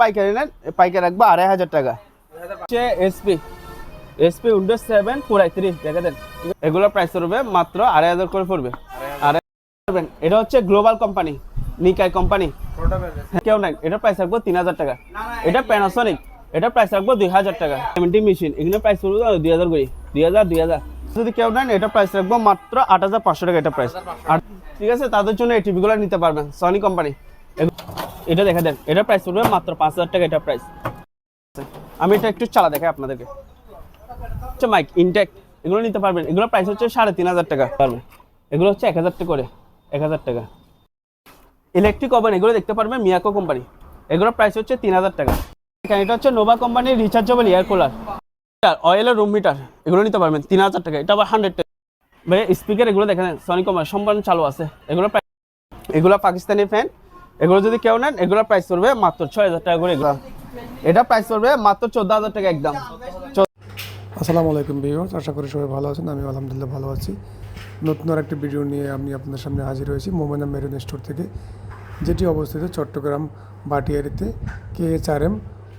পাইকারি নেন পাইকারি রাখব আড়াই হাজার টাকা। হচ্ছে SP SP Windows seven four I three দেখে দেন। এগুলোর প্রাইস পড়বে মাত্র আড়াই হাজার করে পড়বে। আড়াই এটা হচ্ছে গ্লোবাল কোম্পানি নিকাই কোম্পানি কেউ নাই এটা প্রাইস রাখব তিন হাজার টাকা। এটা প্যানাসনিক এটা প্রাইস রাখব দুই হাজার টাকা। সেভেন্টি মেশিন এগুলো প্রাইস পড়বে দুই হাজার করে দুই হাজার দুই হাজার। যদি কেউ নেন এটা প্রাইস রাখব মাত্র আট হাজার পাঁচশো টাকা এটা প্রাইস আর ঠিক আছে তাদের জন্য এই টিভিগুলো নিতে পারবেন সনি কোম্পানি এটা দেখা দেন, এটা প্রাইস পড়বে মাত্র পাঁচ হাজার টাকা এটা প্রাইস আমি এটা একটু চালা দেখাই আপনাদেরকে। হচ্ছে মাইক ইনটেক এগুলো নিতে পারবেন। এগুলো প্রাইস হচ্ছে সাড়ে তিন হাজার টাকা। পারবেন এগুলো হচ্ছে এক হাজার টাকা করে, এক হাজার টাকা। ইলেকট্রিক ওভেন এগুলো দেখতে পারবেন মিয়াকো কোম্পানি এগুলোর প্রাইস হচ্ছে তিন হাজার টাকা। এখানে এটা হচ্ছে নোভা কোম্পানির রিচার্জেবল এয়ার কুলার অয়েলের রুম মিটার এগুলো নিতে পারবেন তিন হাজার টাকা। এটা আবার হান্ড্রেড টাকা। ভাই স্পিকার এগুলো দেখেন সনি কোম্পানি সম্পূর্ণ চালু আছে। এগুলো এগুলো পাকিস্তানি ফ্যান এগুলো যদি কেউ নেন, এগুলোর প্রাইস পড়বে মাত্র ছয় হাজার টাকা করে এগুলো। এটা প্রাইস পড়বে মাত্র চোদ্দ হাজার টাকা একদম। আসসালামু আলাইকুম ভিউয়ার্স, আশা করি সবাই ভালো আছেন আমি আলহামদুলিল্লাহ ভালো আছি। নতুন আর একটি ভিডিও নিয়ে আমি আপনাদের সামনে হাজির হয়েছি, মোমেনা মেরুন স্টোর থেকে, যেটি অবস্থিত চট্টগ্রাম বাটিয়ারিতে K H R M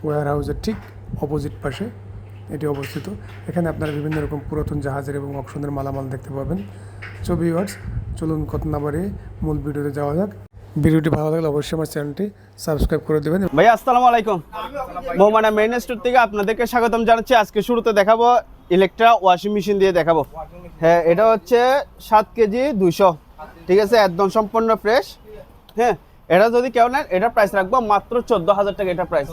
war হাউসের ঠিক অপোজিট পাশে এটি অবস্থিত। এখানে আপনারা বিভিন্ন রকম পুরাতন জাহাজের এবং অপশনের মালামাল দেখতে পাবেন। সো ভিউয়ার্স চলুন কত না বাড়িয়ে মূল ভিডিওতে যাওয়া যাক। ভিডিওটি ভালো লাগলে অবশ্যই আমার চ্যানেলটি সাবস্ক্রাইব করে দেবেন। ভাই, আসসালামু আলাইকুম। মোমানা মেইন স্টোর থেকে আপনাদেরকে স্বাগতম জানাচ্ছি। আজকে শুরুতে দেখাবো ইলেকট্রা ওয়াশিং মেশিন দিয়ে দেখাবো। হ্যাঁ এটা হচ্ছে সাত কেজি দুইশো। ঠিক আছে, একদম সম্পূর্ণ ফ্রেশ হ্যাঁ এটা যদি কেউ নেন এটার প্রাইস রাখব মাত্র চোদ্দ হাজার টাকা এটা প্রাইস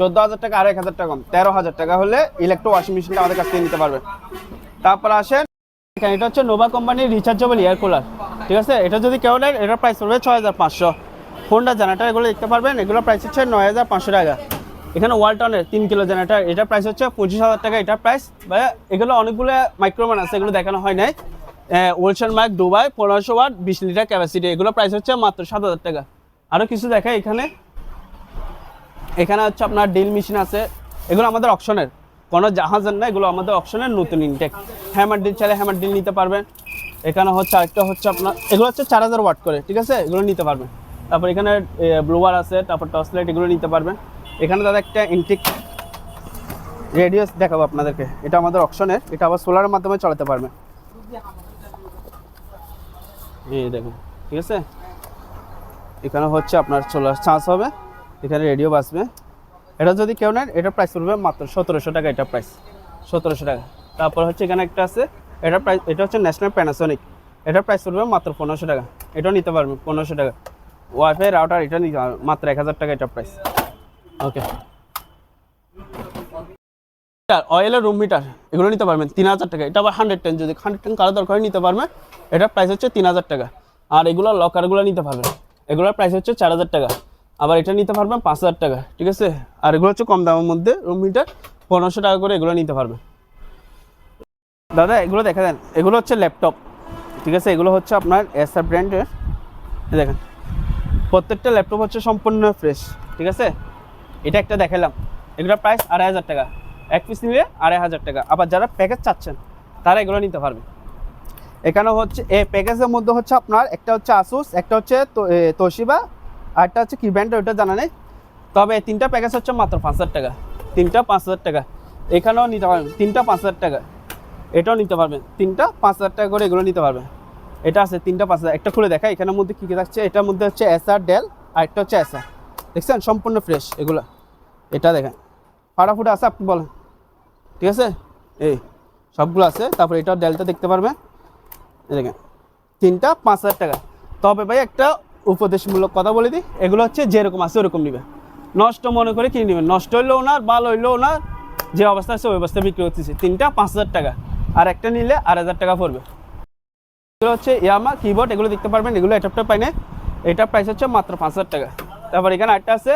চোদ্দ হাজার টাকা আর এক হাজার টাকা কম। তেরো হাজার টাকা হলে ইলেকট্রো ওয়াশিং মেশিনটা আমাদের কাছ থেকে নিতে পারবেন। তারপর আসেন এটা হচ্ছে নোভা কোম্পানির রিচার্জেবল এয়ার কুলার ঠিক আছে? এটা যদি কেউ নেন এটার প্রাইস পড়বে ছয় হাজার পাঁচশো। হোন্ডা জেনারেটার এগুলো দেখতে পারবেন? এগুলোর প্রাইস হচ্ছে নয় হাজার পাঁচশো টাকা। এখানে ওয়ালটনের তিন কিলো জেনারেটার এটার প্রাইস হচ্ছে পঁচিশ হাজার টাকা। এটার প্রাইস এগুলো অনেকগুলো মাইক্রোমান আছে, এগুলো দেখানো হয় নাই। ওলসন মাইক দুবাই পনেরোশো ওয়াট বিশ লিটার ক্যাপাসিটি এগুলো প্রাইস হচ্ছে মাত্র সাত হাজার টাকা। আরও কিছু দেখায় এখানে। এখানে হচ্ছে আপনার ডিল মেশিন আছে। এগুলো আমাদের অপশনের কোনো জাহাজের না, এগুলো আমাদের অপশনের নতুন ইনটেক হ্যামার ডিল চাইলে হ্যামার ডিল নিতে পারবেন। এখানে হচ্ছে আরেকটা হচ্ছে আপনার, এগুলো হচ্ছে চার হাজার ওয়াট করে, ঠিক আছে? এগুলো নিতে পারবেন। তারপর এখানে ব্লোয়ার আছে, তারপর টর্চ লাইট এগুলো নিতে পারবেন। এখানে দাদা একটা ইনটেক রেডিয়াস দেখাবো আপনাদেরকে। এটা আমাদের অপশনের এটা আবার সোলারের মাধ্যমে চালাতে পারবেন। এই দেখুন, ঠিক আছে? এখানে হচ্ছে আপনার সোলার চার্জ হবে, এখানে রেডিও বাজবে এটা যদি কেউ নেন, এটা প্রাইস পড়বে মাত্র সতেরোশো টাকা, এটা প্রাইস সতেরোশো টাকা। তারপর হচ্ছে এখানে একটা আছে এটা প্রাইস এটা হচ্ছে ন্যাশনাল প্যানাসনিক এটার প্রাইস পড়বে মাত্র পনেরোশো টাকা। এটাও নিতে পারবেন পনেরোশো টাকা। ওয়াইফাই রাউটার এটা নিতে মাত্র এক হাজার টাকা এটা প্রাইস ওকে অয়েলের রুম মিটার এগুলো নিতে পারবেন তিন হাজার টাকা। এটা আবার হান্ড্রেড টেন যদি হান্ড্রেড টেন কারও দরকার নিতে পারবেন এটার প্রাইস হচ্ছে তিন হাজার টাকা। আর এগুলো লকারগুলো নিতে পারবেন। এগুলোর প্রাইস হচ্ছে চার হাজার টাকা। আবার এটা নিতে পারবেন পাঁচ হাজার টাকা, ঠিক আছে? আর এগুলো হচ্ছে কম দামের মধ্যে রুম মিটার পনেরোশো টাকা করে এগুলো নিতে পারবেন দাদা, এগুলো দেখা দেন এগুলো হচ্ছে ল্যাপটপ ঠিক আছে? এগুলো হচ্ছে আপনার এসআর ব্র্যান্ডের দেখেন। প্রত্যেকটা ল্যাপটপ হচ্ছে সম্পূর্ণ ফ্রেশ ঠিক আছে? এটা একটা দেখালাম। এগুলোর প্রাইস আড়াই হাজার টাকা। এক পিস নিলে আড়াই হাজার টাকা। আবার যারা প্যাকেজ চাচ্ছেন, তারা এগুলো নিতে পারবে। এখানে হচ্ছে এই প্যাকেজের মধ্যে হচ্ছে আপনার, একটা হচ্ছে আসুস একটা হচ্ছে তোশিবা আর একটা হচ্ছে কি ব্র্যান্ড ওইটা জানা নেই। তবে তিনটা প্যাকেজ হচ্ছে মাত্র পাঁচ হাজার টাকা। তিনটা পাঁচ হাজার টাকা। এখানেও নিতে পারবেন, তিনটা পাঁচ হাজার টাকা। এটাও নিতে পারবেন তিনটা পাঁচ হাজার টাকা করে এগুলো নিতে পারবেন এটা আছে তিনটা পাঁচ হাজার। একটা খুলে দেখা এখানের মধ্যে কী কী থাকছে? এটার মধ্যে হচ্ছে এসআর ডেল আর একটা হচ্ছে এসআর দেখছেন? সম্পূর্ণ ফ্রেশ এগুলো। এটা দেখেন। ফাটাফুটা আছে? আপনি বলেন। ঠিক আছে? এই সবগুলো আছে। তারপর এটা ডেলটা দেখতে পারবেন দেখেন। তিনটা পাঁচ হাজার টাকা। তবে ভাই, একটা উপদেশমূলক কথা বলে দিই। এগুলো হচ্ছে যেরকম আছে, ওরকম নেবে। নষ্ট মনে করে কিনে নেবেন। নষ্ট হইলেও না, ভালো হইলেও না, যে অবস্থা আছে, ওই অবস্থায় বিক্রি করতেছে। তিনটা পাঁচ হাজার টাকা। আর একটা নিলে আর হাজার টাকা পড়বে। এগুলো হচ্ছে ইয়ামা কিবোর্ড এগুলো দেখতে পারবেন, এগুলো এটা পাই না এটার প্রাইস হচ্ছে মাত্র পাঁচ হাজার টাকা। তারপর এখানে একটা আছে,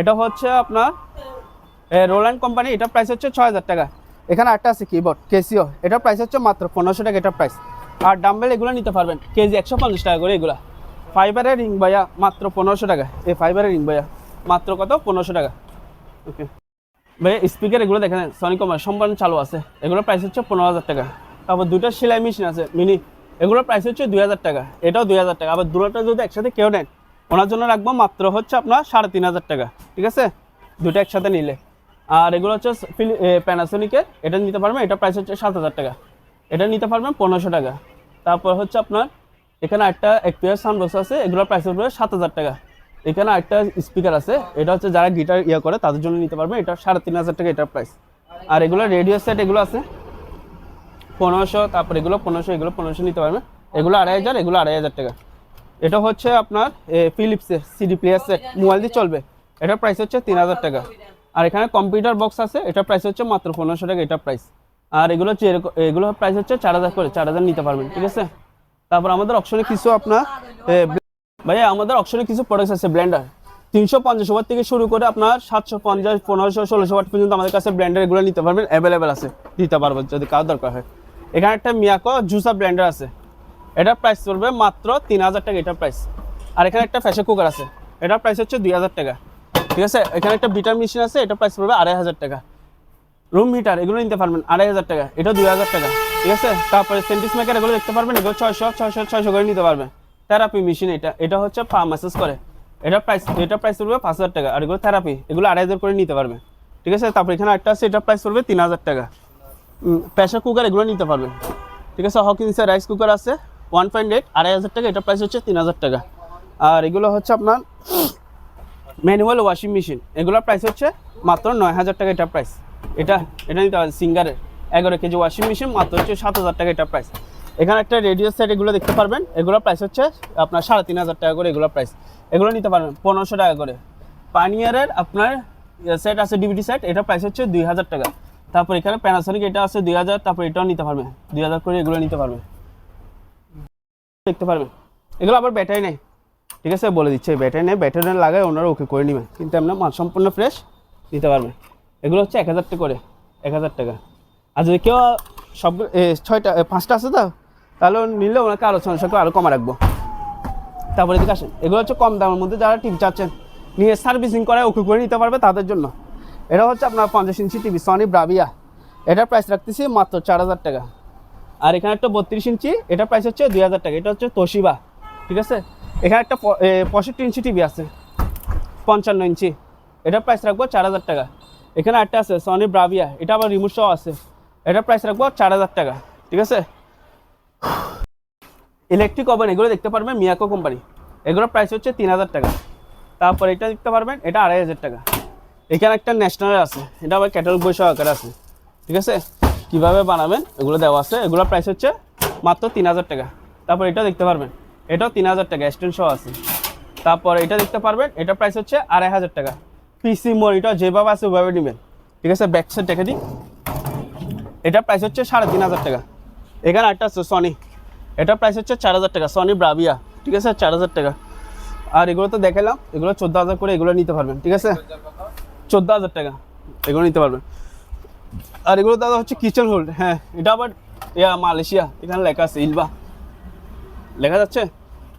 এটা হচ্ছে আপনার রোল্যান্ড কোম্পানি এটার প্রাইস হচ্ছে ছয় হাজার টাকা। এখানে একটা আছে কিবোর্ড কেসিও এটার প্রাইস হচ্ছে মাত্র পনেরোশো টাকা এটার প্রাইস আর ডাম্বেল এগুলো নিতে পারবেন, কেজি একশো পঞ্চাশ টাকা করে এগুলো। ফাইবারের রিং ভাইয়া মাত্র পনেরোশো টাকা, এই ফাইবারের রিং ভাইয়া মাত্র কত? পনেরোশো টাকা। ওকে ভাইয়া স্পিকার এগুলো দেখেন সনি কমার সম্পূর্ণ চালু আছে। এগুলোর প্রাইস হচ্ছে পনেরো হাজার টাকা। তারপর দুটো সেলাই মেশিন আছে মিনি এগুলোর প্রাইস হচ্ছে দুই হাজার টাকা, এটাও দুই হাজার টাকা। আবার দুটোটা যদি একসাথে কেউ নেন ওনার জন্য রাখব মাত্র হচ্ছে আপনার সাড়ে তিন হাজার টাকা, ঠিক আছে? দুটো একসাথে নিলে। আর এগুলো হচ্ছে প্যানাসোনিকের এটা নিতে পারবেন, এটা প্রাইস হচ্ছে সাত হাজার টাকা। এটা নিতে পারবেন পনেরোশো টাকা। তারপর হচ্ছে আপনার, এখানে একটা এক্সপিয়ার সাউন্ড বক্স আছে, এগুলোর প্রাইস পড়বে সাত হাজার টাকা। এখানে একটা স্পিকার আছে। এটা হচ্ছে যারা গিটার ইয়ে করে, তাদের জন্য নিতে পারবে। এটা সাড়ে তিন হাজার টাকা এটার প্রাইস আর এগুলো রেডিও সেট এগুলো আছে। পনেরোশো, তারপর এগুলো পনেরোশো এগুলো পনেরোশো নিতে পারবেন এগুলো আড়াই হাজার, এগুলো আড়াই হাজার টাকা। এটা হচ্ছে আপনার ফিলিপসের সিডি প্লেয়ার সেট মোবাইল দিয়ে চলবে। এটার প্রাইস হচ্ছে তিন হাজার টাকা। আর এখানে কম্পিউটার বক্স আছে। এটার প্রাইস হচ্ছে মাত্র পনেরোশো টাকা এটার প্রাইস আর এগুলো হচ্ছে এরকম- এগুলো প্রাইস হচ্ছে চার হাজার করে। চার হাজার নিতে পারবেন, ঠিক আছে? তারপর আমাদের অপশনে কিছু আপনার ভাইয়া, আমাদের অপশনে কিছু প্রোডাক্টস আছে ব্লেন্ডার তিনশো পঞ্চাশ ওয়াট থেকে শুরু করে আপনার সাতশো পঞ্চাশ, পনেরোশো, ষোলোশো ওয়াট পর্যন্ত আমাদের কাছে ব্লেন্ডার এগুলো নিতে পারবেন অ্যাভেলেবেল আছে, দিতে পারব যদি কার দরকার হয়। এখানে একটা মিয়াকো জুসা ব্লেন্ডার আছে। এটার প্রাইস পড়বে মাত্র তিন হাজার টাকা এটার প্রাইস আর এখানে একটা প্রেসার কুকার আছে। এটার প্রাইস হচ্ছে দুই হাজার টাকা। ঠিক আছে? এখানে একটা বিটার মেশিন আছে এটার প্রাইস পড়বে আড়াই হাজার টাকা। রুম হিটার এগুলো নিতে পারবেন, আড়াই হাজার টাকা। এটা দুই হাজার টাকা। ঠিক আছে? তারপরে সেন্টিস মেকার এগুলো দেখতে পারবেন, এগুলো ছয়শো ছয়শো ছয়শো করে নিতে পারবেন। থেরাপি মেশিন এটা এটা হচ্ছে পা ম্যাসেজ করে। এটা প্রাইস এটা প্রাইস পড়বে পাঁচ হাজার টাকা। আর এগুলো থেরাপি এগুলো আড়াই হাজার করে নিতে পারবে। ঠিক আছে? তারপর এখানে একটা আছে, এটা প্রাইস পড়বে তিন হাজার টাকা। প্রেশার কুকার এগুলো নিতে পারবেন ঠিক আছে? হকিন্সের রাইস কুকার আছে ওয়ান পয়েন্ট এইট আড়াই হাজার টাকা। এটা প্রাইস হচ্ছে তিন হাজার টাকা। আর এগুলো হচ্ছে আপনার ম্যানুয়াল ওয়াশিং মেশিন এগুলোর প্রাইস হচ্ছে মাত্র নয় হাজার টাকা এটা প্রাইস এটা এটা নিতে পারেন সিঙ্গারের এগারো কেজি ওয়াশিং মেশিন মাত্র হচ্ছে সাত হাজার টাকা এটা প্রাইস এখানে একটা রেডিও সেট এগুলো দেখতে পারবেন। এগুলোর প্রাইস হচ্ছে আপনার সাড়ে তিন হাজার টাকা করে এগুলোর প্রাইস এগুলো নিতে পারবেন পনেরোশো টাকা করে। পানিয়ারের আপনার সেট আছে ডিভিডি সেট এটা প্রাইস হচ্ছে দুই হাজার টাকা। তারপর এখানে প্যানাসনিক এটা আছে দুই হাজার, তারপর এটাও নিতে পারবে। দুই হাজার করে এগুলো নিতে পারবে। দেখতে পারবেন এগুলো আবার ব্যাটারি নেই। ঠিক আছে, বলে দিচ্ছে ব্যাটারি নেই। ব্যাটারি লাগায় ওনারা ওকে করে নেবেন কিন্তু আপনার মাল সম্পূর্ণ ফ্রেশ নিতে পারবেন এগুলো হচ্ছে এক হাজার করে। এক হাজার টাকা। আর যদি কেউ সব ছয়টা পাঁচটা আছে তো? তাহলে নিলে ওনাকে আলোচনা সাথে আরও কমা রাখব। তারপরে এদিকে আসেন। এগুলো হচ্ছে কম দামের মধ্যে যারা টিভি চাচ্ছেন, নিয়ে সার্ভিসিং করে ওকে করে নিতে পারবে তাদের জন্য। এটা হচ্ছে আপনার পঞ্চাশ ইঞ্চি টিভি সনি ব্রাভিয়া এটার প্রাইস রাখতেছি মাত্র চার হাজার টাকা। আর এখানে একটা বত্রিশ ইঞ্চি, এটার প্রাইস হচ্ছে দুই হাজার টাকা। এটা হচ্ছে তোশিবা ঠিক আছে? এখানে একটা পঁয়ষট্টি ইঞ্চি টিভি আছে, পঞ্চান্ন ইঞ্চি। এটার প্রাইস রাখব চার হাজার টাকা। এখানে একটা আছে সনি ব্রাভিয়া এটা আবার রিমোট সহ আছে। এটার প্রাইস রাখব চার হাজার টাকা, ঠিক আছে? ইলেকট্রিক ওভেন এগুলো দেখতে পারবেন মিয়াকো কোম্পানি এগুলোর প্রাইস হচ্ছে তিন হাজার টাকা। তারপর এটা দেখতে পারবেন, এটা আড়াই হাজার টাকা। এখানে একটা ন্যাশনাল আছে, এটা আবার ক্যাটালগ বই সহকারে আছে। ঠিক আছে? কীভাবে বানাবেন, এগুলো দেওয়া আছে। এগুলোর প্রাইস হচ্ছে মাত্র তিন হাজার টাকা। তারপর এটা দেখতে পারবেন, এটাও তিন হাজার টাকা স্ট্যান্ড সহ আছে। তারপর এটা দেখতে পারবেন, এটা প্রাইস হচ্ছে আড়াই হাজার টাকা। পিসি মনিটর যেভাবে আছে ওইভাবে নেবেন। ঠিক আছে? ব্যাক সাইড দেখে দিই। এটার প্রাইস হচ্ছে সাড়ে তিন হাজার টাকা। এখানে একটা আছে সনি এটার প্রাইস হচ্ছে চার হাজার টাকা সনি ব্রাভিয়া ঠিক আছে, চার হাজার টাকা। আর এগুলো তো দেখালাম, এগুলো চোদ্দ হাজার করে এগুলো নিতে পারবেন, ঠিক আছে? চোদ্দ হাজার টাকা, এগুলো নিতে পারবেন। আর এগুলো দাদা হচ্ছে কিচেন হোল্ড হ্যাঁ এটা আবার, ইয়া, মালয়েশিয়া, এখানে লেখা আছে, ইলবা। লেখা যাচ্ছে?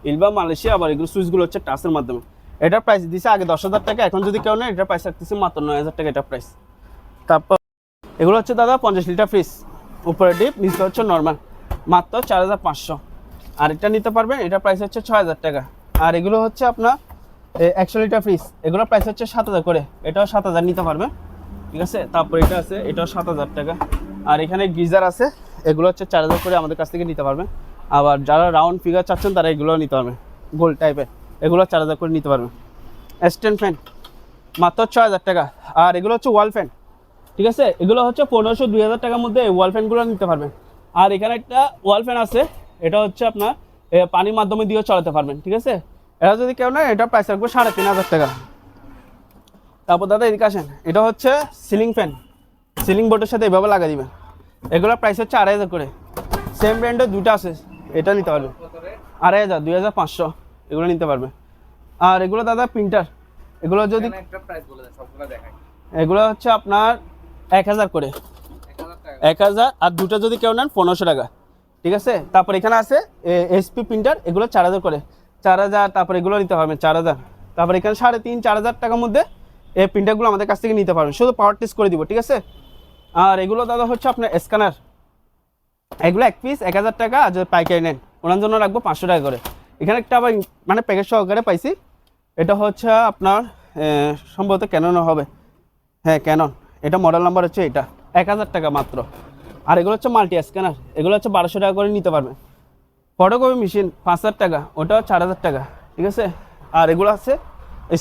ইলবা, মালয়েশিয়া, আবার এগুলো সুইচগুলো হচ্ছে টাচের মাধ্যমে। এটার প্রাইস দিছে আগে দশ হাজার টাকা, এখন যদি কেউ নেয় এটার প্রাইস রাখতেছে মাত্র নয় হাজার টাকা এটার প্রাইস তারপর, এগুলো হচ্ছে দাদা পঞ্চাশ লিটার ফ্রিজ উপরে ডিপ নিচে হচ্ছে নর্মাল মাত্র চার হাজার পাঁচশো। আর এটা নিতে পারবেন এটার প্রাইস হচ্ছে ছয় হাজার টাকা। আর এগুলো হচ্ছে আপনার একশো লিটার ফ্রিজ এগুলোর প্রাইস হচ্ছে সাত হাজার করে। এটাও সাত হাজার নিতে পারবে। ঠিক আছে? তারপর এটা আছে, এটাও সাত হাজার টাকা। আর এখানে গিজার আছে, এগুলো হচ্ছে চার হাজার করে আমাদের কাছ থেকে নিতে পারবেন আবার যারা রাউন্ড ফিগার চাচ্ছেন, তারা এগুলো নিতে পারবেন গোল টাইপের এগুলো চার হাজার করে নিতে পারবেন স্ট্যান্ড ফ্যান মাত্র ছয় হাজার টাকা। আর এগুলো হচ্ছে ওয়াল ফ্যান ঠিক আছে? এগুলো হচ্ছে পনেরোশো দুই হাজার টাকার মধ্যে ওয়াল ফ্যানগুলো নিতে পারবেন। আর এখানে একটা ওয়াল ফ্যান আছে এটা হচ্ছে আপনার পানির মাধ্যমে দিয়েও চালাতে পারবেন ঠিক আছে? এটা যদি কেউ নেয় এটা প্রাইস রাখব সাড়ে তিন হাজার টাকা। তারপর দাদা এদিকে আসেন। এটা হচ্ছে সিলিং ফ্যান সিলিং বোর্ডের সাথে এভাবে লাগা দিবেন। এগুলোর প্রাইস হচ্ছে আড়াই হাজার করে। সেম ব্র্যান্ডের দুটো আছে এটা নিতে পারবে আড়াই হাজার দুই হাজার পাঁচশো এগুলো নিতে পারবে আর এগুলো দাদা প্রিন্টার এগুলো যদি এগুলো হচ্ছে আপনার এক হাজার করে। এক হাজার, আর দুটো যদি কেউ নেন পনেরোশো টাকা। ঠিক আছে? তারপর এখানে আছে এসপি প্রিন্টার এগুলো চার হাজার করে। চার হাজার, তারপর এগুলো নিতে পারবেন চার হাজার। তারপর এখানে সাড়ে তিন, চার হাজার টাকার মধ্যে এই প্রিন্টারগুলো আমাদের কাছ থেকে নিতে পারবেন। শুধু পাওয়ার টেস্ট করে দিব, ঠিক আছে? আর এগুলো দাদা হচ্ছে আপনার স্ক্যানার এগুলো এক পিস এক হাজার টাকা, আর যদি পাইকারি নেন, ওনার জন্য রাখব পাঁচশো টাকা করে। এখানে একটা আবার মানে প্যাকেট সহকারে পাইছি। এটা হচ্ছে আপনার সম্ভবত কেন হবে। হ্যাঁ ক্যানন এটা মডেল নাম্বার হচ্ছে এটা, এক হাজার টাকা মাত্র। আর এগুলো হচ্ছে মাল্টি স্ক্যানার এগুলো হচ্ছে বারোশো টাকা করে নিতে পারবে। ফটোকপি মেশিন পাঁচ হাজার টাকা, ওটাও চার হাজার টাকা, ঠিক আছে? আর এগুলো আছে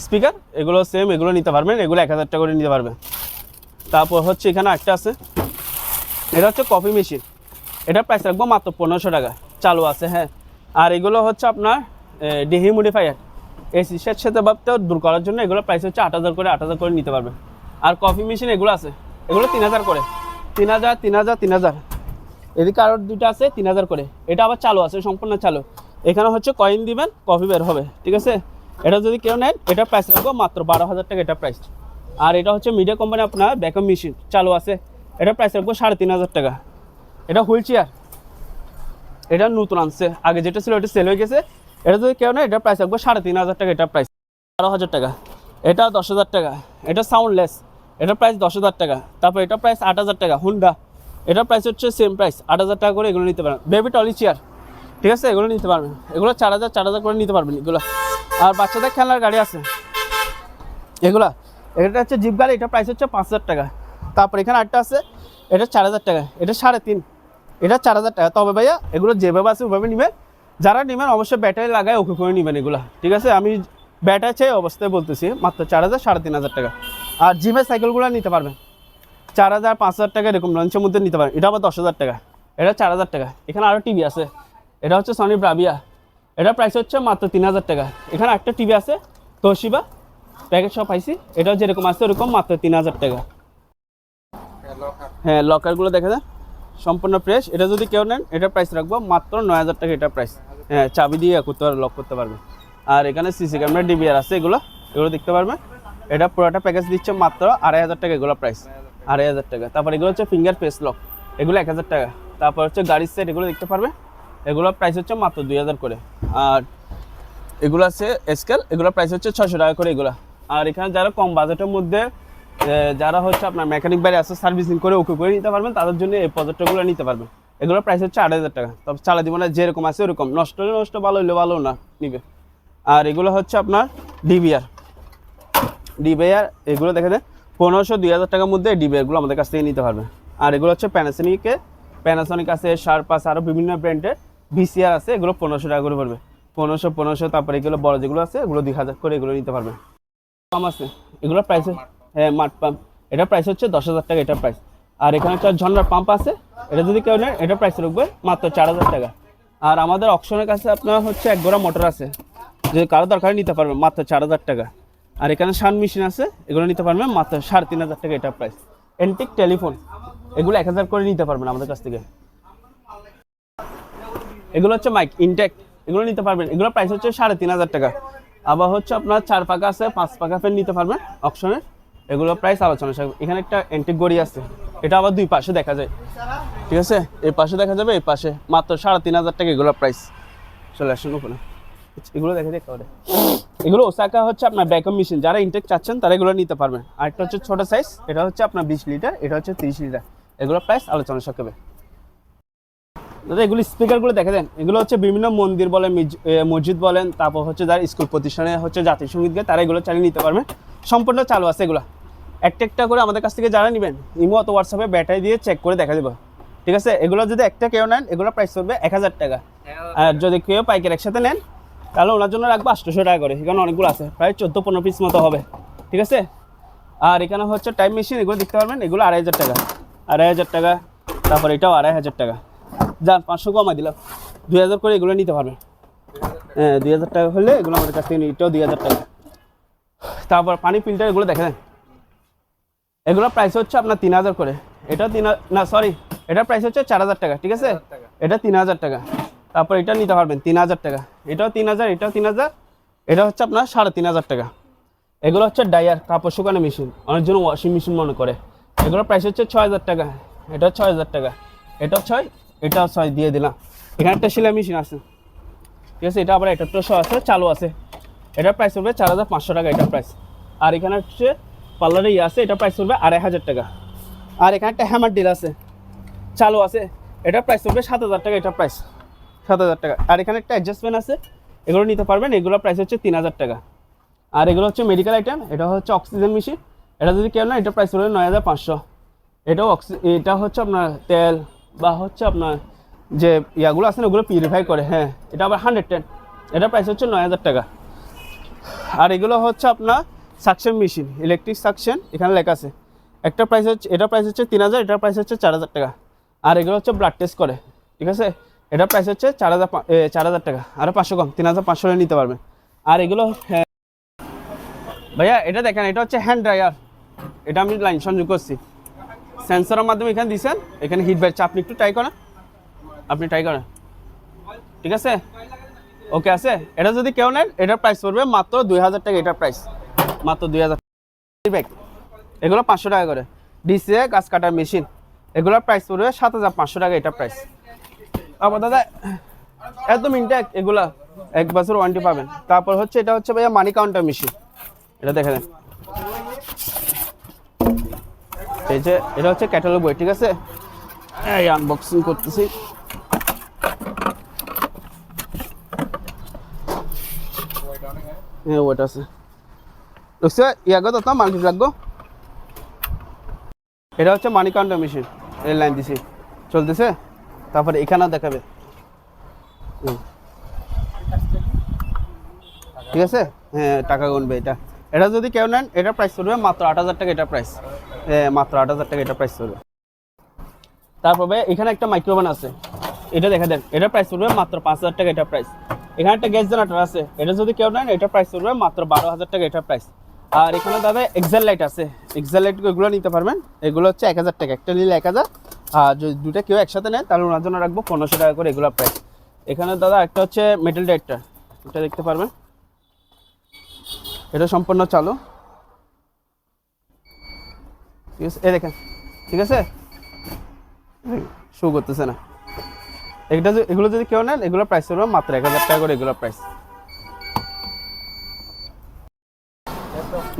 স্পিকার এগুলো সেম এগুলো নিতে পারবেন, এগুলো এক হাজার টাকা করে নিতে পারবেন তারপর হচ্ছে এখানে একটা আছে, এটা হচ্ছে কফি মেশিন এটার প্রাইস রাখব মাত্র পনেরোশো টাকা, চালু আছে হ্যাঁ। আর এগুলো হচ্ছে আপনার ডিহিমোডিফায়ার এই সিসের সাথে ভাবতে দূর করার জন্য এগুলো প্রাইস হচ্ছে আট হাজার করে, আট হাজার করে নিতে পারবেন আর কফি মেশিন এগুলো আছে। এগুলো তিন হাজার করে। তিন হাজার তিন হাজার তিন হাজার। এদিকে আরও দুটো আছে, তিন হাজার করে। এটা আবার চালু আছে, সম্পূর্ণ চালু। এখানে হচ্ছে কয়েন দিবেন কফি বের হবে, ঠিক আছে? এটা যদি কেউ নেন, এটা প্রাইস রাখব মাত্র বারো হাজার টাকা এটা প্রাইস আর এটা হচ্ছে মিডিয়া কোম্পানি আপনার ব্যাকআপ মেশিন চালু আছে। এটা প্রাইস রাখব সাড়ে তিন হাজার টাকা। এটা হুইল চেয়ার এটা নতুন আনছে। আগে যেটা ছিল ওটা সেল হয়ে গেছে। এটা যদি কেউ নেয়, এটা প্রাইস রাখব সাড়ে তিন হাজার টাকা এটা প্রাইস বারো হাজার টাকা। এটা দশ হাজার টাকা। এটা সাউন্ডলেস এটার প্রাইস দশ হাজার টাকা। তারপর এটা প্রাইস আট হাজার টাকা হুন্ডা এটার প্রাইস হচ্ছে সেম প্রাইস আট হাজার টাকা করে এগুলো নিতে পারেন বেবি টলি চেয়ার ঠিক আছে? এগুলো নিতে পারবেন। এগুলো চার হাজার চার হাজার করে নিতে পারবেন এগুলো। আর বাচ্চাদের খেলার গাড়ি আছে। এগুলা, এটা হচ্ছে জিপ গাড়ি, এটা প্রাইস হচ্ছে পাঁচ হাজার টাকা। তারপর এখানে আটটা আছে, এটা চার হাজার টাকা, এটা সাড়ে তিন। এটা চার হাজার টাকা। তবে ভাইয়া, এগুলো যেভাবে আছে ওভাবে নেবেন। যারা নেবেন, অবশ্যই ব্যাটারি লাগায় ওকে করে নেবেন এগুলো। ঠিক আছে? আমি ব্যাটারি চাই অবস্থায় বলতেছি, মাত্র চার হাজার, সাড়ে তিন হাজার টাকা। আর জিমের সাইকেলগুলো নিতে পারবেন। চার হাজার, পাঁচ হাজার টাকা এরকম লঞ্চের মধ্যে নিতে পারেন এটা আবার দশ হাজার টাকা। এটা চার হাজার টাকা। এখানে আরও টিভি আছে। এটা হচ্ছে সনি ব্রাবিয়া এটা প্রাইস হচ্ছে মাত্র তিন হাজার টাকা। এখানে একটা টিভি আছে তোশিবা প্যাকেট সব পাইছি। এটাও যেরকম আছে ওরকম মাত্র তিন হাজার টাকা। হ্যাঁ লকারগুলো দেখা যায় সম্পূর্ণ ফ্রেশ এটা যদি কেউ নেন, এটা প্রাইস রাখব মাত্র নয় হাজার টাকা এটা প্রাইস হ্যাঁ চাবি দিয়ে করতে পারবে লক করতে পারবে। আর এখানে সিসি ক্যামেরা ডিবিআর আছে এগুলো। এগুলো দেখতে পারবে এটা পুরোটা প্যাকেজ দিচ্ছে মাত্র আড়াই হাজার টাকা এগুলো প্রাইস আড়াই হাজার টাকা। তারপর এগুলো হচ্ছে ফিঙ্গার ফেস লক এগুলো এক হাজার টাকা। তারপর হচ্ছে গাড়ির সেট এগুলো দেখতে পারবে? এগুলো প্রাইস হচ্ছে মাত্র দুই হাজার করে। আর এগুলো আছে স্কেল এগুলো প্রাইস হচ্ছে ছশো টাকা করে এগুলো। আর এখানে যারা কম বাজেটের মধ্যে যারা হচ্ছে আপনার মেকানিক বাড়ি আছে সার্ভিসিং করে ওকে করে নিতে পারবেন, তাদের জন্য এই প্রজেক্টরগুলো নিতে পারবেন। এগুলোর প্রাইস হচ্ছে আড়াই হাজার টাকা। তবে চালা দিব না, যেরকম আছে ওরকম। নষ্ট নষ্ট, ভালো হলে ভালো না, নিবে। আর এগুলো হচ্ছে আপনার ডিবিআর ডিবিআর এগুলো দেখে দেন পনেরোশো দুই হাজার টাকার মধ্যে ডিবিআরগুলো আমাদের কাছ থেকে নিতে পারবে। আর এগুলো হচ্ছে প্যানাসনিকে প্যানাসনিক আছে শার্পাস আরও বিভিন্ন ব্র্যান্ডের ভিসিআর আছে, এগুলো পনেরোশো টাকা করে পড়বে। পনেরোশো পনেরোশো, তারপরে এগুলো বড় যেগুলো আছে, এগুলো দুই হাজার করে এগুলো নিতে পারবে। পাম্প আছে, এগুলোর প্রাইস হ্যাঁ মাঠ পাম্প। এটার প্রাইস হচ্ছে দশ হাজার টাকা, এটার প্রাইস আর এখানে একটা ঝর্নার পাম্প আছে, এটা যদি কেউ নেন এটার প্রাইস রাখবে মাত্র চার হাজার টাকা। আর আমাদের অপশনের কাছে আপনার হচ্ছে এক গোড়া মোটর আছে, যদি কারও দরকার নিতে পারবেন মাত্র চার হাজার টাকা। আর এখানে সান মেশিন আছে, এগুলো নিতে পারবেন মাত্র সাড়ে তিন হাজার টাকা এটার প্রাইস এন্টিক টেলিফোন এগুলো এক হাজার করে নিতে পারবেন আমাদের কাছ থেকে। এগুলো হচ্ছে মাইক ইনটেক এগুলো নিতে পারবেন। এগুলো প্রাইস হচ্ছে সাড়ে তিন হাজার টাকা। আবার হচ্ছে আপনার চার পাকা আছে, পাঁচ পাকা ফ্যান নিতে পারবেন অপশনের এগুলো প্রাইস আলোচনা থাকবে এখানে একটা এন্টিক গড়ি আছে। এটা আবার দুই পাশে দেখা যায়। ঠিক আছে? এই পাশে দেখা যাবে, এই পাশে মাত্র সাড়ে তিন হাজার টাকা এগুলো প্রাইস চলে আসুন ওখানে এগুলো এগুলো ওসাকা হচ্ছে আপনার মেশিন। যারা ইনটেক চাচ্ছেন, তারা এগুলো নিতে পারবেন। আর একটা হচ্ছে ছোট সাইজ এটা হচ্ছে আপনার বিশ লিটার, এটা হচ্ছে তিরিশ লিটার। এগুলো প্রাইস আলোচনা দাদা, এগুলো স্পিকারগুলো দেখে দেন। এগুলো হচ্ছে বিভিন্ন মন্দির বলেন মসজিদ বলেন, তারপর হচ্ছে যারা স্কুল প্রতিষ্ঠানে হচ্ছে জাতীয় সংগীত গায় তারা এগুলো চালিয়ে নিতে পারবেন। সম্পূর্ণ চালু আছে এগুলো। একটা একটা করে আমাদের কাছ থেকে যারা নেবেন, ইমো অত হোয়াটসঅ্যাপে ব্যাটারি দিয়ে চেক করে দেখা দেবো। ঠিক আছে? এগুলো যদি একটা কেউ নেন এগুলো প্রাইস করবে এক হাজার টাকা। আর যদি কেউ পাইকারি একসাথে নেন তাহলে ওনার জন্য রাখব আটশোশো টাকা করে। এখানে অনেকগুলো আছে। প্রায় চোদ্দ পনেরো পিস মতো হবে। ঠিক আছে? আর এখানে হচ্ছে টাইম মেশিন এগুলো দেখতে পারবেন? এগুলো আড়াই হাজার টাকা। আড়াই হাজার টাকা। তারপর এটাও আড়াই হাজার টাকা। যান পাঁচশো কমাই দিলাম। দুই হাজার করে এগুলো নিতে পারবেন। হ্যাঁ দুই হাজার টাকা হলে এগুলো আমাদের কাছ থেকে এটাও দুই হাজার টাকা। তারপর পানি ফিল্টার এগুলো দেখে দেন এগুলো প্রাইস হচ্ছে আপনার তিন হাজার করে। এটা তিন না সরি এটার প্রাইস হচ্ছে চার হাজার টাকা। ঠিক আছে? এটা তিন হাজার টাকা। তারপর এটা নিতে পারবেন তিন হাজার টাকা। এটাও তিন হাজার, এটাও তিন হাজার, এটা হচ্ছে আপনার সাড়ে তিন হাজার টাকা। এগুলো হচ্ছে ডায়ার, কাপড় শুকানো মেশিন অনেকজন ওয়াশিং মেশিন মনে করে। এগুলোর প্রাইস হচ্ছে ছয় হাজার টাকা এটা ছয় হাজার টাকা, এটাও ছয় এটা ছয়, দিয়ে দিলাম। এখানে একটা সেলাই মেশিন আছে। ঠিক আছে, এটা আবার এটা শো আছে, চালু আছে। এটার প্রাইস পড়বে চার হাজার পাঁচশো টাকা এটার প্রাইস আর এখানে হচ্ছে পার্লারে ইয়ে আছে, এটার প্রাইস পড়বে আড়াই হাজার টাকা। আর এখানে একটা হ্যামার ডিল আছে, চালু আছে। এটার প্রাইস পড়বে সাত হাজার টাকা এটার প্রাইস সাত হাজার টাকা। আর এখানে একটা অ্যাডজাস্টমেন্ট আছে, এগুলো নিতে পারবেন এগুলোর প্রাইস হচ্ছে তিন হাজার টাকা। আর এগুলো হচ্ছে মেডিকেল আইটেম এটা হচ্ছে অক্সিজেন মেশিন এটা যদি কেউ না এটা প্রাইস পড়বে নয় হাজার পাঁচশো। এটাও অক্সি এটা হচ্ছে আপনার তেল বা হচ্ছে আপনার যে ইয়াগুলো আছে না, ওগুলো পিউরিফাই করে হ্যাঁ। এটা আবার হান্ড্রেড টেন এটা প্রাইস হচ্ছে নয় হাজার টাকা। আর এগুলো হচ্ছে আপনার সাকশন মেশিন ইলেকট্রিক সাকশন এখানে লেখা আছে। একটা প্রাইস হচ্ছে, এটা প্রাইস হচ্ছে তিন হাজার এটার প্রাইস হচ্ছে চার হাজার টাকা। আর এগুলো হচ্ছে ব্লাড টেস্ট করে, ঠিক আছে? এটার প্রাইস হচ্ছে চার হাজার চার হাজার টাকা। আর পাঁচশো কম, তিন হাজার পাঁচশো নিতে পারবেন আর এগুলো হ্যাঁ। ভাইয়া, এটা দেখেন, এটা হচ্ছে হ্যান্ড ড্রায়ার এটা আমি লাইন সংযোগ করছি। সেন্সরের মাধ্যমে এখানে দিছেন, এখানে হিট ব্যাচ আপনি একটু ট্রাই করেন। আপনি ট্রাই করেন। ঠিক আছে? ওকে আছে? এটা যদি কেউ নেন, এটার প্রাইস পড়বে মাত্র দুই হাজার টাকা এটার প্রাইস মাত্র দুই হাজার ব্যাগ এগুলো পাঁচশো টাকা করে। ডিসিএ গাছ কাটার মেশিন এগুলোর প্রাইস পড়বে সাত হাজার পাঁচশো টাকা এটার প্রাইস আবার দাদা, একদম ইনট্যাক্ট এগুলা এক বছর ওয়ারেন্টি পাবেন। তারপর হচ্ছে, এটা হচ্ছে ভাইয়া মানি কাউন্টার মেশিন এটা দেখে দেন এই যে, এটা হচ্ছে ক্যাটালগ বই, ঠিক আছে? এই আনবক্সিং করতেছি। হ্যাঁ ওটা আছে। দেখছ, ইয়াগো তো মাল্টি লাগবো এটা হচ্ছে মানি কাউন্টার মেশিন এই লাইন দিছি। চলতেছে? তারপরে এখানেও দেখাবে। ঠিক আছে? হ্যাঁ টাকা গুনবে এটা। এটা যদি কেউ নেন, এটা প্রাইস পড়বে মাত্র আট হাজার টাকা এটা প্রাইস হ্যাঁ মাত্র আট হাজার টাকা এটা প্রাইস পড়বে তারপরে এখানে একটা মাইক্রোওভেন আছে। এটা দেখা দেন, এটা প্রাইস পড়বে মাত্র পাঁচ হাজার টাকা এটা প্রাইস এখানে একটা গ্যাস জেনারেটর আছে। এটা যদি কেউ নেন, এটা প্রাইস পড়বে মাত্র বারো হাজার টাকা এটা প্রাইস আর এখানে দাদা এক্সেল লাইট আছে। এক্সেল লাইট এগুলো নিতে পারবেন। এগুলো হচ্ছে এক হাজার টাকা। একটা নিলে এক হাজার আর যদি দুটো কেউ একসাথে নেয়, তাহলে ওনার জন্য রাখব পনেরোশো টাকা করে এগুলো প্রাইস এখানে দাদা একটা হচ্ছে মেটাল ডাইটটা এটা দেখতে পারবেন? এটা সম্পূর্ণ চালু। ঠিক আছে, এই দেখেন, ঠিক আছে? শো করতেছে না। এটা এগুলো যদি কেউ নেন, এগুলো প্রাইস পড়বে মাত্র এক হাজার টাকা করে এগুলো প্রাইস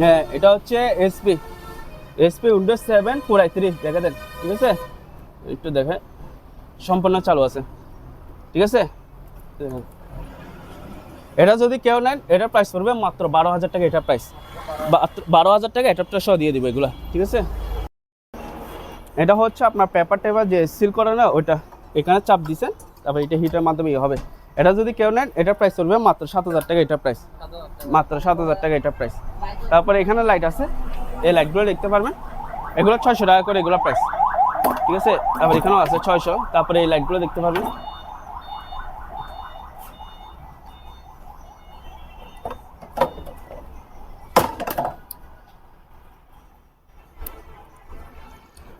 হ্যাঁ এটা হচ্ছে SP SP Windows seven four I three দেখা দেন ঠিক আছে? একটু দেখে। সম্পূর্ণ চালু আছে। ঠিক আছে? এটা যদি কেউ নেন এটার প্রাইস পড়বে মাত্র বারো হাজার টাকা এটার প্রাইস বারো হাজার টাকা এটারটা সহ দিয়ে দিব এগুলা। ঠিক আছে? এটা হচ্ছে আপনার পেপার টেপার যে সিল করে না, ওইটা। এখানে চাপ দিছেন তারপর এটা হিটার মাধ্যমে ইয়ে হবে। এটা যদি কেউ নেন এটার প্রাইস পড়বে মাত্র সাত হাজার টাকা এটার প্রাইস মাত্র সাত হাজার টাকা এটার প্রাইস তারপরে এখানে লাইট আছে। এই লাইটগুলো দেখতে পারবেন। এগুলো ছয়শো টাকা করে এগুলো প্রাইস ঠিক আছে? তারপর এখানেও আছে ছয়শো। তারপরে এই লাইটগুলো দেখতে পারবেন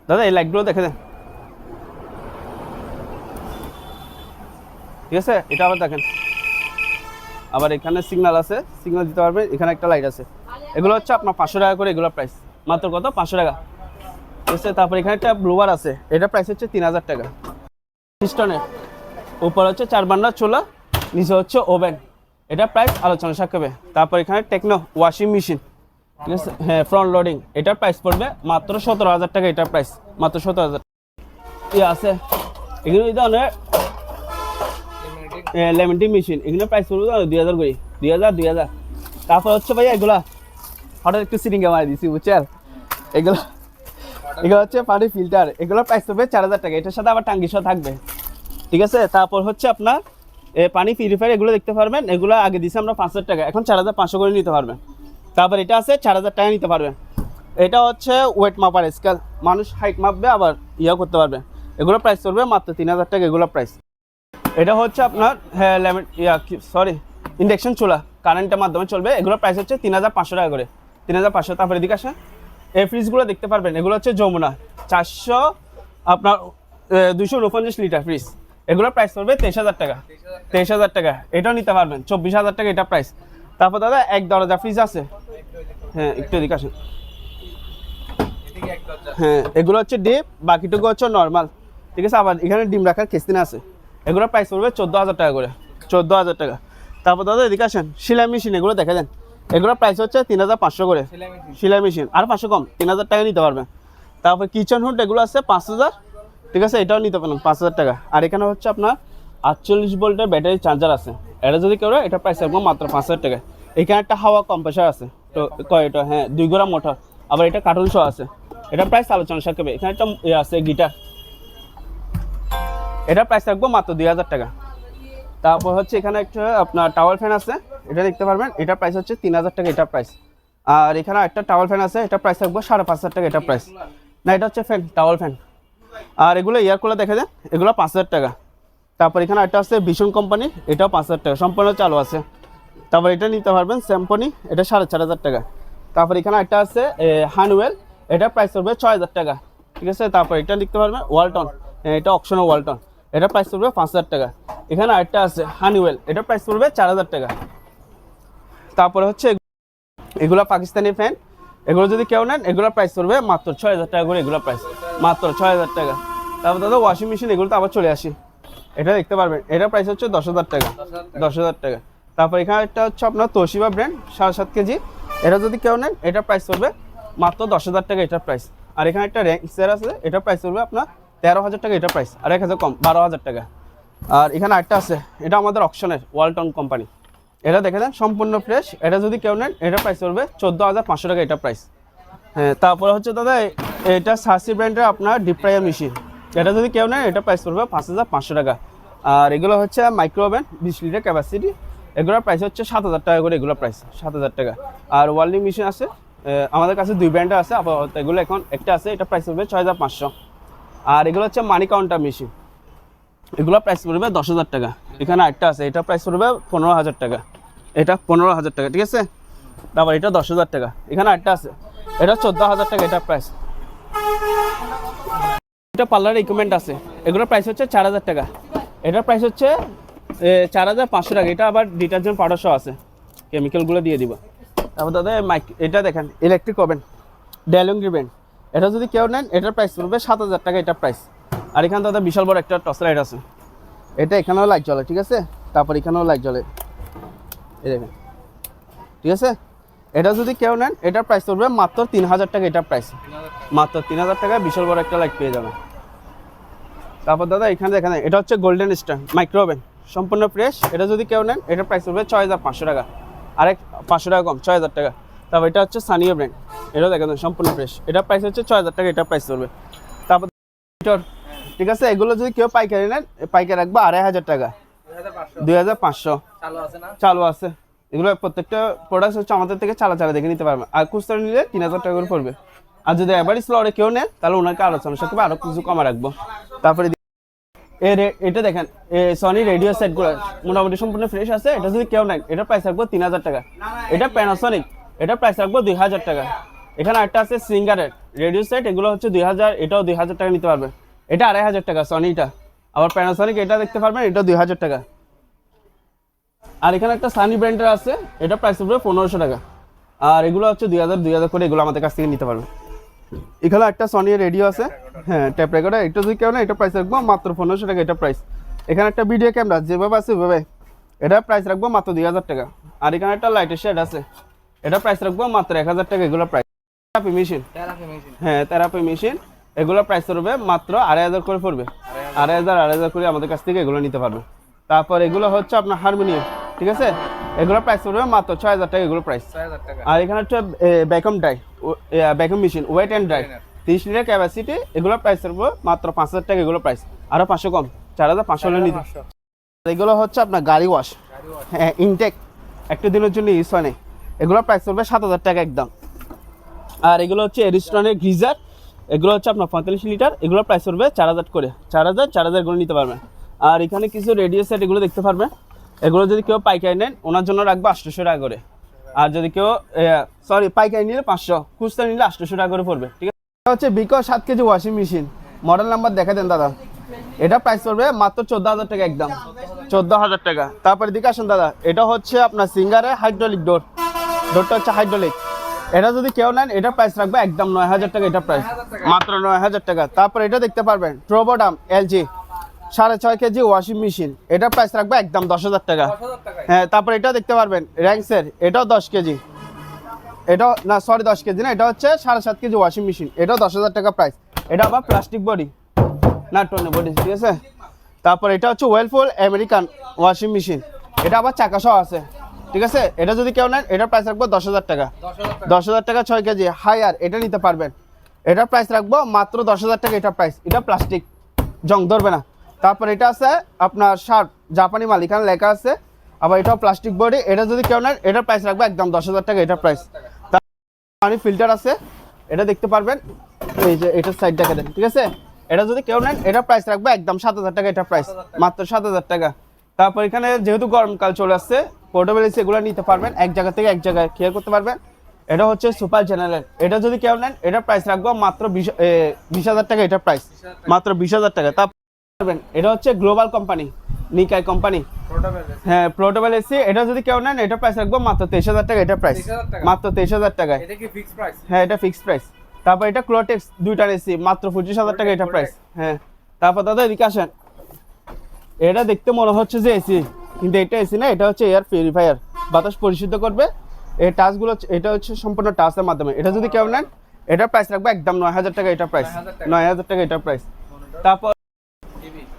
দাদা, এই লাইটগুলো দেখে দেন। ঠিক আছে? এটা আবার দেখেন। আবার এখানে সিগন্যাল আছে। সিগনাল দিতে পারবেন। এখানে একটা লাইট আছে। এগুলো হচ্ছে আপনার পাঁচশো টাকা করে এগুলো প্রাইস মাত্র কত? পাঁচশো টাকা। আছে তারপর এখানে একটা ব্লোয়ার আছে, এটা প্রাইস হচ্ছে তিন হাজার টাকা। পিস্টনের উপর হচ্ছে চার বান্ডার চোলা, নিচে হচ্ছে ওভেন এটা প্রাইস আলোচনা সাক্ষাবে তারপর এখানে টেকনো ওয়াশিং মেশিন ঠিক আছে? হ্যাঁ ফ্রন্ট লোডিং এটার প্রাইস পড়বে মাত্র সতেরো হাজার টাকা এটার প্রাইস মাত্র সতেরো হাজার ইয়ে আছে। এগুলো এই ধরনের লেমনটি মেশিন এগুলো প্রাইস পড়বে দুই হাজার করে দুই হাজার দুই হাজার। তারপর হচ্ছে ভাইয়া এগুলা, হঠাৎ একটু সিটিং মারি দিছি, বুঝছেন? এগুলো এগুলো হচ্ছে পানি ফিল্টার এগুলোর প্রাইস পড়বে চার হাজার টাকা। এটার সাথে আবার টাঙ্গিসও থাকবে। ঠিক আছে? তারপর হচ্ছে আপনার পানি পিউরিফায়ার এগুলো দেখতে পারবেন। এগুলো আগে দিছি আমরা পাঁচ হাজার টাকা। এখন চার হাজার পাঁচশো করে নিতে পারবেন। তারপর এটা আছে, চার হাজার টাকা নিতে পারবেন। এটা হচ্ছে ওয়েট মাপার স্কেল মানুষ হাইট মাপবে, আবার ইয়া করতে পারবে। এগুলো প্রাইস চলবে মাত্র তিন হাজার টাকা, এগুলো প্রাইস এটা হচ্ছে আপনার হ্যাঁ লেমন, ইয়া সরি ইন্ডাকশন চুলা। কারেন্টের মাধ্যমে চলবে। এগুলোর প্রাইস হচ্ছে তিন হাজার পাঁচশো টাকা করে। তিন হাজার পাঁচশো, তারপরে এদিকে আসেন। এই ফ্রিজগুলো দেখতে পারবেন। এগুলো হচ্ছে যমুনা। চারশো আপনার দুশো উনপঞ্চাশ লিটার ফ্রিজ এগুলোর প্রাইস পড়বে তেইশ হাজার টাকা। তেইশ হাজার টাকা। এটাও নিতে পারবেন। চব্বিশ হাজার টাকা এটা প্রাইস তারপর দাদা, এক দরজা ফ্রিজ আছে। হ্যাঁ একটু এদিকে আসেন। হ্যাঁ এগুলো হচ্ছে ডিপ বাকিটুকু হচ্ছে নর্মাল ঠিক আছে, আবার এখানে ডিম রাখার কেসিন আছে। এগুলোর প্রাইস পড়বে চোদ্দ হাজার টাকা করে। চোদ্দ হাজার টাকা। তারপর দাদা, এদিকে আসেন। সেলাই মেশিন এগুলো দেখা দেন। এগুলোর প্রাইস হচ্ছে তিন হাজার পাঁচশো করে। সেলাই মেশিন আর পাঁচশো কম তিন হাজার টাকা নিতে পারবেন তারপর কিচেন হুড এগুলো আছে পাঁচ হাজার। ঠিক আছে এটাও নিতে পারেন পাঁচ হাজার টাকা। আর এখানে হচ্ছে আপনার আটচল্লিশ ভোল্টের ব্যাটারি চার্জার আছে। এটা যদি কেউ এটা প্রাইস একদম মাত্র পাঁচ হাজার টাকা। এখানে একটা হাওয়া কম্প্রেসার আছে তো কয় এটা? হ্যাঁ দুই গোড়া মোটর আবার এটা কার্টুন শো আছে। এটা প্রাইস আলোচনা সাপেক্ষে এখানে একটা ইয়ে আছে গিটার এটা প্রাইস রাখব মাত্র দুই হাজার টাকা। তারপর হচ্ছে এখানে একটা আপনার টাওয়াল ফ্যান আছে, এটা দেখতে পারবেন, এটা প্রাইস হচ্ছে তিন হাজার টাকা এটা প্রাইস আর এখানে একটা টাওয়াল ফ্যান আছে, এটা প্রাইস রাখব সাড়ে পাঁচ হাজার টাকা এটা প্রাইস না, এটা হচ্ছে ফ্যান টাওয়াল ফ্যান আর এগুলো এয়ার কুলার দেখা যায় এগুলো পাঁচ হাজার টাকা। তারপর এখানে একটা আছে ভীষণ কোম্পানি এটাও পাঁচ হাজার টাকা, সম্পূর্ণ চালু আছে। তারপর এটা নিতে পারবেন স্যাম্পনি এটা সাড়ে চার হাজার টাকা। তারপর এখানে একটা আছে হানওয়েল এটা প্রাইস পড়বে ছয় হাজার টাকা। ঠিক আছে, তারপর এটা লিখতে পারবেন ওয়ালটন এটা অপশনাল ওয়ালটন এটা প্রাইস পড়বে পাঁচ হাজার টাকা। এখানে আরেকটা আছে হানিওয়েল এটা প্রাইস পড়বে চার হাজার টাকা। তারপরে হচ্ছে এগুলো পাকিস্তানি ফ্যান এগুলো যদি কেউ নেন এগুলোর প্রাইস পড়বে মাত্র ছয় হাজার টাকা করে এগুলোর প্রাইস মাত্র ছয় হাজার টাকা। তারপর দাদা ওয়াশিং মেশিন এগুলো তো আবার চলে আসি। এটা দেখতে পারবেন এটার প্রাইস হচ্ছে দশ হাজার টাকা। দশ হাজার টাকা। তারপর এখানে একটা হচ্ছে আপনার তোশিবা ব্র্যান্ড সাড়ে সাত কেজি। এটা যদি কেউ নেন এটার প্রাইস পড়বে মাত্র দশ হাজার টাকা এটার প্রাইস আর এখানে একটা র্যাঙ্কসের আছে এটার প্রাইস পড়বে আপনার তেরো হাজার টাকা এটার প্রাইস আর এক হাজার কম, বারো হাজার টাকা। আর এখানে একটা আছে, এটা আমাদের অপশনের ওয়ালটন কোম্পানি এটা দেখে দেন সম্পূর্ণ ফ্রেশ এটা যদি কেউ নেন, এটা প্রাইস পড়বে চোদ্দ হাজার পাঁচশো টাকা এটা প্রাইস হ্যাঁ তারপরে হচ্ছে দাদা এটা সার্সি ব্র্যান্ডের আপনার ডিপ ফ্রাইয়ার মেশিন এটা যদি কেউ নেন, এটা প্রাইস পড়বে পাঁচ হাজার পাঁচশো টাকা। আর এগুলো হচ্ছে মাইক্রোওভেন বিশ লিটার ক্যাপাসিটি এগুলোর প্রাইস হচ্ছে সাত হাজার টাকা করে এগুলোর প্রাইস সাত হাজার টাকা। আর ওয়ার্ল্ডিং মেশিন আছে আমাদের কাছে দুই ব্র্যান্ডের আছে, আপাতত এগুলো এখন একটা আছে, এটা প্রাইস পড়বে ছয় হাজার পাঁচশো। আর এগুলো হচ্ছে মানি কাউন্টার মেশিন এগুলো প্রাইস পড়বে দশ হাজার টাকা। এখানে একটা আছে, এটা প্রাইস পড়বে পনেরো হাজার টাকা। এটা পনেরো হাজার টাকা, ঠিক আছে? তারপর এটা দশ হাজার টাকা। এখানে একটা আছে, এটা চোদ্দ হাজার টাকা এটা প্রাইস এটা পার্লার ইকুইপমেন্ট আছে, এগুলোর প্রাইস হচ্ছে চার হাজার টাকা। এটার প্রাইস হচ্ছে চার হাজার পাঁচশো টাকা। এটা আবার ডিটারজেন্ট পাউডার সহ আছে কেমিক্যালগুলো দিয়ে দিব। তারপর দাদা মাইক এটা দেখেন ইলেকট্রিক ওভেন ডেলঙ্গি ব্র্যান্ড এটা যদি কেউ নেন, এটার প্রাইস পড়বে সাত হাজার টাকা এটার প্রাইস আর এখানে দাদা বিশাল বড় একটা টস লাইট আছে। এটা এখানেও লাইট জ্বলে, ঠিক আছে? তারপর এখানেও লাইট জ্বলে। এই দেখেন। ঠিক আছে? এটা যদি কেউ নেন, এটার প্রাইস পড়বে মাত্র তিন হাজার টাকা এটার প্রাইস মাত্র তিন হাজার টাকায় বিশাল বড় একটা লাইট পেয়ে যাবেন। তারপর দাদা, এখানে দেখেন, এটা হচ্ছে গোল্ডেন স্টার মাইক্রোওভেন সম্পূর্ণ ফ্রেশ এটা যদি কেউ নেন, এটার প্রাইস পড়বে ছয় হাজার পাঁচশো টাকা। আরেক পাঁচশো টাকা কম ছয় হাজার টাকা। তারপর এটা হচ্ছে সানিও ব্র্যান্ড এটাও দেখেন, সম্পূর্ণ ফ্রেশ এটার প্রাইস হচ্ছে ছয় হাজার টাকা, এটার প্রাইস পড়বে। তারপর ঠিক আছে এগুলো যদি কেউ পাইকারি নেন পাইকারি রাখব আড়াই হাজার টাকা। দুই হাজার পাঁচশো। চালু আছে এগুলো প্রত্যেকটা প্রোডাক্ট হচ্ছে আমাদের থেকে চালা চালা দেখে নিতে পারবে। আর খুচরা নিলে তিন হাজার টাকা করে পড়বে। আর যদি এবারই স্লরে কেউ নেন তাহলে ওনাকে আলোচনা সাথে আরও কিছু কমা রাখব। তারপরে এ রে- এটা দেখেন এ সনি রেডিও সেটগুলো মোটামুটি সম্পূর্ণ ফ্রেশ আছে। এটা যদি কেউ নেন এটা প্রাইস রাখব তিন হাজার টাকা। এটা প্যানাসনিক এটা প্রাইস রাখব দুই হাজার টাকা। এখানে একটা আছে সিঙ্গারের রেডিও সেট এগুলো হচ্ছে দুই হাজার এটাও দুই হাজার টাকা নিতে পারবেন এটা আড়াই হাজার টাকা সনিটা আবার প্যানাসনিক এটা দেখতে পারবেন এটা দুই হাজার টাকা। আর এখানে একটা সানি ব্র্যান্ডের আছে এটা প্রাইস পড়বে পনেরোশো টাকা। আর এগুলো হচ্ছে দুই হাজার দুই হাজার করে এগুলো আমাদের কাছ থেকে নিতে পারবে এখানে একটা সনি রেডিও আছে হ্যাঁ ট্যাপ রেকর্ডার এটা যদি কেউ না এটা প্রাইস রাখব মাত্র পনেরোশো টাকা এটা প্রাইস এখানে একটা ভিডিও ক্যামেরা যেভাবে আছে ওইভাবে। এটা প্রাইস রাখব মাত্র দুই হাজার টাকা। আর এখানে একটা লাইটের শেড আছে এটা প্রাইস রাখব মাত্র এক হাজার টাকা এগুলো প্রাইস থেরাপি মেশিন হ্যাঁ থেরাপি মেশিন এগুলো প্রাইস পড়বে মাত্র আড়াই হাজার করে পড়বে। আড়াই হাজার আড়াই হাজার করে আমাদের কাছ থেকে এগুলো নিতে পারবে। তারপর এগুলো হচ্ছে আপনার হারমোনিয়াম ঠিক আছে? এগুলো প্রাইস পড়বে মাত্র ছয় হাজার টাকা এগুলো প্রাইস আর এখানে হচ্ছে vacuum dry vacuum machine wet and dry তিরিশ লিটার ক্যাপাসিটি এগুলো প্রাইস পড়বে মাত্র পাঁচ হাজার টাকা এগুলো প্রাইস আরও পাঁচশো কম চার হাজার পাঁচশো হলে নিতে। এগুলো হচ্ছে আপনার গাড়ি ওয়াশ গাড়ি ওয়াশ হ্যাঁ ইনটেক একটা দিনের জন্য ইউজ হয় এগুলো প্রাইস পড়বে সাত হাজার টাকা একদম। আর এগুলো হচ্ছে এরিস্টনের গিজার এগুলো হচ্ছে আপনার পঁয়তাল্লিশ লিটার এগুলো প্রাইস পড়বে চার হাজার করে। চার হাজার চার হাজার নিতে পারবেন। আর এখানে কিছু রেডিও সেট এগুলো দেখতে পারবেন। এগুলো যদি কেউ পাইকারি নেন, ওনার জন্য রাখবে আটশোশো টাকা করে। আর যদি কেউ সরি পাইকারি নিলে পাঁচশো, খুচরা নিলে আটশোশো টাকা করে পড়বে। ঠিক আছে? হচ্ছে বিকো সাত KG washing machine model number দেখা দেন দাদা। এটা প্রাইস পড়বে মাত্র চোদ্দ হাজার টাকা একদম। চোদ্দ হাজার টাকা। তারপরে দিকে আসুন দাদা। এটা হচ্ছে আপনার সিঙ্গারের হাইড্রোলিক ডোর ডোরটা হচ্ছে হাইড্রোলিক এটা যদি কেউ নেন এটা প্রাইস রাখবে একদম নয় হাজার টাকা এটা প্রাইস মাত্র নয় হাজার টাকা। তারপর এটা দেখতে পারবেন ট্রোবোডাম এলজি সাড়ে ছয় কেজি ওয়াশিং মেশিন এটা প্রাইস রাখবে একদম দশ হাজার টাকা। হ্যাঁ তারপর এটা দেখতে পারবেন র্যাঙ্কসের এটাও দশ কেজি। এটাও না সরি দশ কেজি না এটা হচ্ছে সাড়ে সাত কেজি ওয়াশিং মেশিন এটাও দশ হাজার টাকা প্রাইস এটা আবার প্লাস্টিক বডি না টোনে বডি ঠিক আছে? তারপর এটা হচ্ছে ওয়েলফুল আমেরিকান ওয়াশিং মেশিন এটা আবার চাকা সহ আছে। ঠিক আছে? এটা যদি কেউ নেন এটার প্রাইস রাখব দশ হাজার টাকা। দশ হাজার টাকা। ছয় কেজি। হায়ার এটা নিতে পারবেন। এটার প্রাইস রাখব মাত্র দশ হাজার টাকা এটা প্রাইস এটা প্লাস্টিক জং ধরবে না। তারপর এটা আছে আপনার শার্ট জাপানি মাল এখানে লেখা আছে। আবার এটাও প্লাস্টিক বডি এটা যদি কেউ নেন এটার প্রাইস রাখব একদম দশ হাজার টাকা এটার প্রাইস পানি ফিল্টার আছে। এটা দেখতে পারবেন। এই যে এটার সাইড দেখা দেন ঠিক আছে? এটা যদি কেউ নেন এটার প্রাইস রাখব একদম সাত হাজার টাকা এটার প্রাইস মাত্র সাত হাজার টাকা। তারপর এখানে যেহেতু গরমকাল চলে আসছে পোর্টেবল এসি এগুলো নিতে পারবেন এক জায়গা থেকে এক জায়গায় ক্লিয়ার করতে পারবেন। এটা হচ্ছে সুপার জেনারেল এটা যদি কেউ নেন এটার প্রাইস রাখব মাত্র বিশ হাজার টাকা এটার প্রাইস মাত্র বিশ হাজার টাকা। তারপর পারবেন এটা হচ্ছে গ্লোবাল কোম্পানি নিকাই কোম্পানি হ্যাঁ পোর্টেবল এসি এটা যদি কেউ নেন এটার প্রাইস রাখব মাত্র তেইশ হাজার টাকা এটার প্রাইস মাত্র তেইশ হাজার টাকায়। এটা হ্যাঁ এটা ফিক্সড প্রাইস তারপর এটা ক্লোটেক্স দুইটার এসি মাত্র পঁচিশ হাজার টাকা এটা প্রাইস হ্যাঁ। তারপর দাদা এদিকে আসেন। এটা দেখতে মনে হচ্ছে যে এসি কিন্তু এটা এসি না, এটা হচ্ছে এয়ার পিউরিফায়ার বাতাস পরিশুদ্ধ করবে। এই টাচগুলো এটা হচ্ছে সম্পূর্ণ টাচের মাধ্যমে। এটা যদি কেউ নেন, এটার প্রাইস রাখবে একদম নয় হাজার টাকা এটা প্রাইস নয় হাজার টাকা এটা প্রাইস তারপর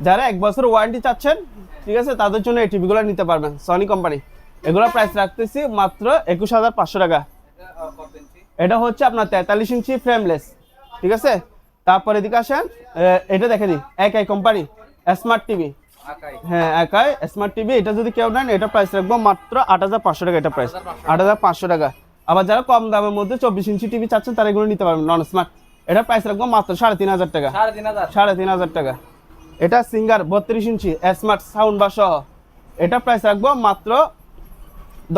যারা এক বছর ওয়ারেন্টি চাচ্ছেন, ঠিক আছে, তাদের জন্য এই টিভিগুলো নিতে পারবেন সনি কোম্পানি এগুলোর প্রাইস রাখতেছি মাত্র একুশ হাজার পাঁচশো টাকা। এটা হচ্ছে আপনার তেতাল্লিশ ইঞ্চি ফ্রেমলেস ঠিক আছে? তারপর এদিকে আসেন এটা দেখে দিই এক কোম্পানি স্মার্ট টিভি হ্যাঁ একাই। স্মার্ট টিভি এটা যদি কেউ নেন এটা প্রাইস রাখব মাত্র আট হাজার পাঁচশো টাকা এটা প্রাইস আট হাজার পাঁচশো টাকা। আবার যারা কম দামের মধ্যে চব্বিশ ইঞ্চি টিভি চাচ্ছেন তারা এগুলো নিতে পারবেন নন স্মার্ট এটা প্রাইস রাখব মাত্র সাড়ে তিন হাজার টাকা। সাড়ে তিন হাজার? টাকা। এটা সিঙ্গার বত্রিশ ইঞ্চি স্মার্ট সাউন্ড বা সহ। এটা প্রাইস রাখব মাত্র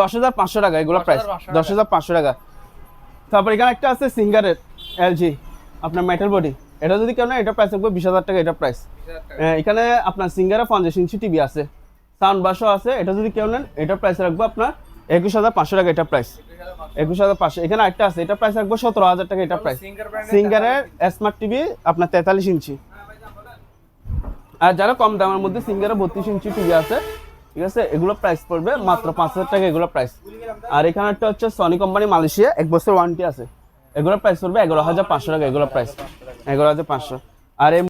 দশ হাজার পাঁচশো টাকা এগুলো প্রাইস দশ হাজার পাঁচশো টাকা। তারপর এখানে একটা আছে সিঙ্গারের এলজি আপনার মেটাল বডি এটা যদি কেউ না এটা প্রাইস রাখব বিশ হাজার টাকা এটা প্রাইস টাকা। এখানে আপনার সিঙ্গারে পঞ্চাশ ইঞ্চি টিভি আছে। সাউন্ড বাসও আছে এটা যদি কেউ নেন এটা প্রাইস রাখব আপনার একুশ হাজার পাঁচশো টাকা এটা প্রাইস। একুশ হাজার পাঁচশো এখানে একটা আছে এটা প্রাইস রাখব সতেরো হাজার টাকা এটা প্রাইস সিঙ্গারের স্মার্ট টিভি আপনার তেতাল্লিশ ইঞ্চি। আর যারা কম দামের মধ্যে সিঙ্গারের বত্রিশ ইঞ্চি টিভি আছে ঠিক আছে এগুলো প্রাইস পড়বে মাত্র পাঁচ হাজার টাকা এগুলো প্রাইস আর এখানে একটা হচ্ছে সনি কোম্পানি মালয়েশিয়া এক বছর ওয়ারেন্টি আছে। এগুলো প্রাইস পড়বে এগারো হাজার পাঁচশো টাকা এগুলোর প্রাইস এগারো হাজার পাঁচশো। আর এই